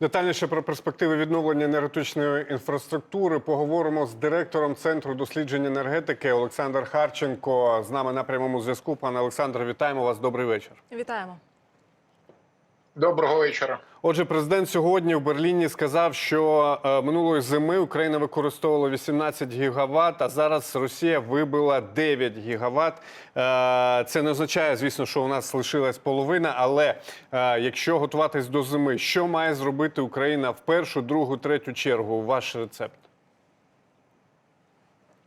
Детальніше про перспективи відновлення енергетичної інфраструктури поговоримо з директором центру досліджень енергетики Олександр Харченко. З нами на прямому зв'язку. Пане Олександр, вітаємо вас. Добрий вечір. Вітаємо. Доброго вечора. Отже, президент сьогодні в Берліні сказав, що е, минулої зими Україна використовувала 18 гігават, а зараз Росія вибила 9 гігават. Е, це не означає, звісно, що у нас лишилась половина. Але е, якщо готуватись до зими, що має зробити Україна в першу, другу, третю чергу? Ваш рецепт?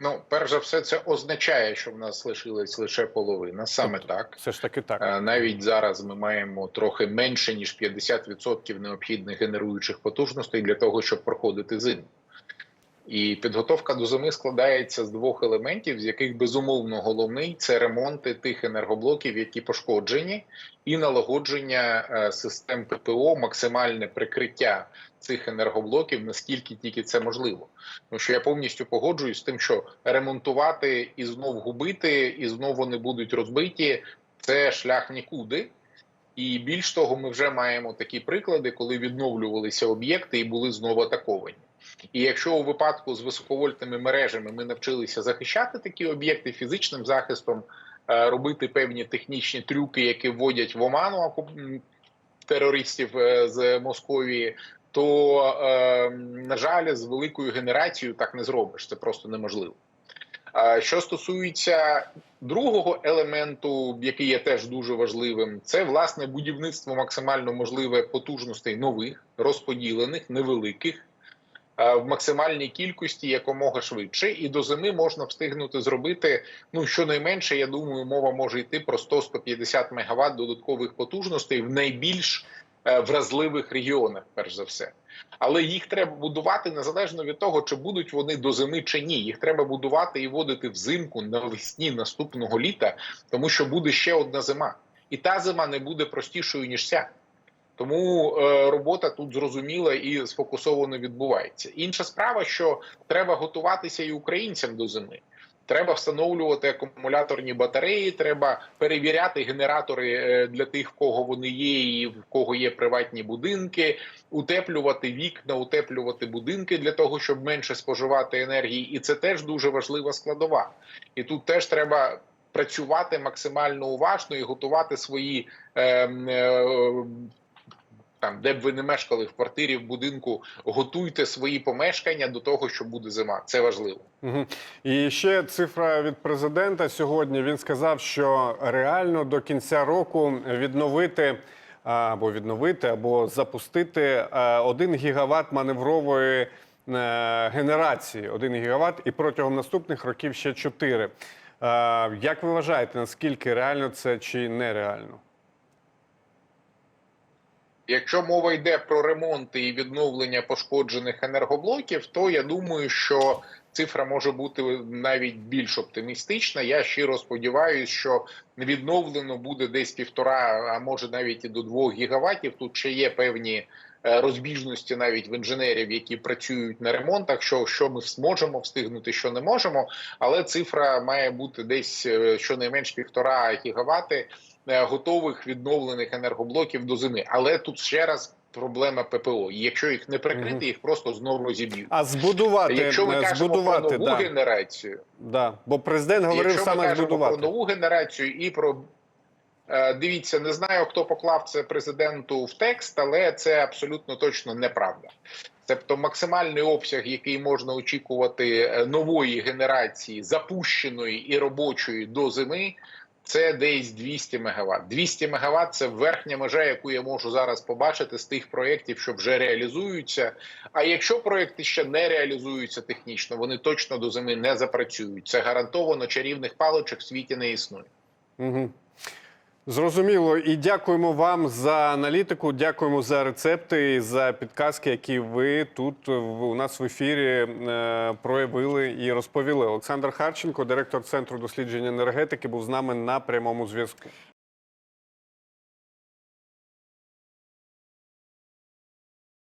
Ну, перш за все, це означає, що в нас лишилась лише половина. Саме так. Все ж таки так. Е, Навіть зараз ми маємо трохи менше ніж 50% необхідних генеруючих потужностей для того, щоб проходити зиму. І підготовка до зими складається з двох елементів, з яких безумовно головний це ремонти тих енергоблоків, які пошкоджені, і налагодження е, систем ППО, максимальне прикриття цих енергоблоків, наскільки тільки це можливо. Тому що я повністю погоджуюсь з тим, що ремонтувати і знов губити, і знов вони будуть розбиті це шлях нікуди. І більш того, ми вже маємо такі приклади, коли відновлювалися об'єкти і були знову атаковані. І якщо у випадку з високовольтними мережами ми навчилися захищати такі об'єкти фізичним захистом, е, робити певні технічні трюки, які вводять в оману терористів е, з Московії, то е, на жаль, з великою генерацією так не зробиш. Це просто неможливо. Що стосується другого елементу, який є теж дуже важливим, це власне будівництво максимально можливе потужностей нових, розподілених, невеликих. Е, В максимальній кількості якомога швидше, і до зими можна встигнути зробити. Ну щонайменше, я думаю, мова може йти про 100-150 мегаватт додаткових потужностей в найбільш е, вразливих регіонах, перш за все. Але їх треба будувати незалежно від того, чи будуть вони до зими чи ні. Їх треба будувати і вводити взимку навесні наступного літа, тому що буде ще одна зима, і та зима не буде простішою ніж ця. Тому е, робота тут зрозуміла і сфокусовано відбувається. Інша справа, що треба готуватися і українцям до зими. Треба встановлювати акумуляторні батареї, треба перевіряти генератори е, для тих, в кого вони є, і в кого є приватні будинки, утеплювати вікна, утеплювати будинки для того, щоб менше споживати енергії. І це теж дуже важлива складова. І тут теж треба працювати максимально уважно і готувати свої. Е, е, там, де б ви не мешкали в квартирі, в будинку, готуйте свої помешкання до того, що буде зима. Це важливо. Угу. І ще цифра від президента сьогодні. Він сказав, що реально до кінця року відновити або відновити, або запустити 1 гігават маневрової е, генерації. 1 гігават, і протягом наступних років ще 4. Е, Як ви вважаєте, наскільки реально це чи нереально? Якщо мова йде про ремонти і відновлення пошкоджених енергоблоків, то я думаю, що цифра може бути навіть більш оптимістична. Я щиро сподіваюся, що відновлено буде десь півтора, а може навіть і до двох гігаватів. Тут ще є певні розбіжності навіть в інженерів, які працюють на ремонтах. Що, що ми зможемо встигнути, що не можемо. Але цифра має бути десь е, щонайменш півтора гігавати е, готових відновлених енергоблоків до зими. Але тут ще раз проблема ППО. І якщо їх не прикрити, їх просто знову розіб'ють. А збудувати, Якщо ми е, кажемо збудувати, про нову да, генерацію, да. бо президент говорив якщо ми саме кажемо збудувати. про нову генерацію і про е, дивіться, не знаю, хто поклав це президенту в текст, але це абсолютно точно неправда. Тобто максимальний обсяг, який можна очікувати е, нової генерації, запущеної і робочої до зими, це десь 200 МВт. 200 МВт – це верхня межа, яку я можу зараз побачити з тих проєктів, що вже реалізуються. А якщо проєкти ще не реалізуються технічно, вони точно до зими не запрацюють. Це гарантовано чарівних паличок в світі не існує. Угу. Зрозуміло. І дякуємо вам за аналітику. Дякуємо за рецепти і за підказки, які ви тут в- у нас в ефірі е, проявили і розповіли. Олександр Харченко, директор центру дослідження енергетики, був з нами на прямому зв'язку.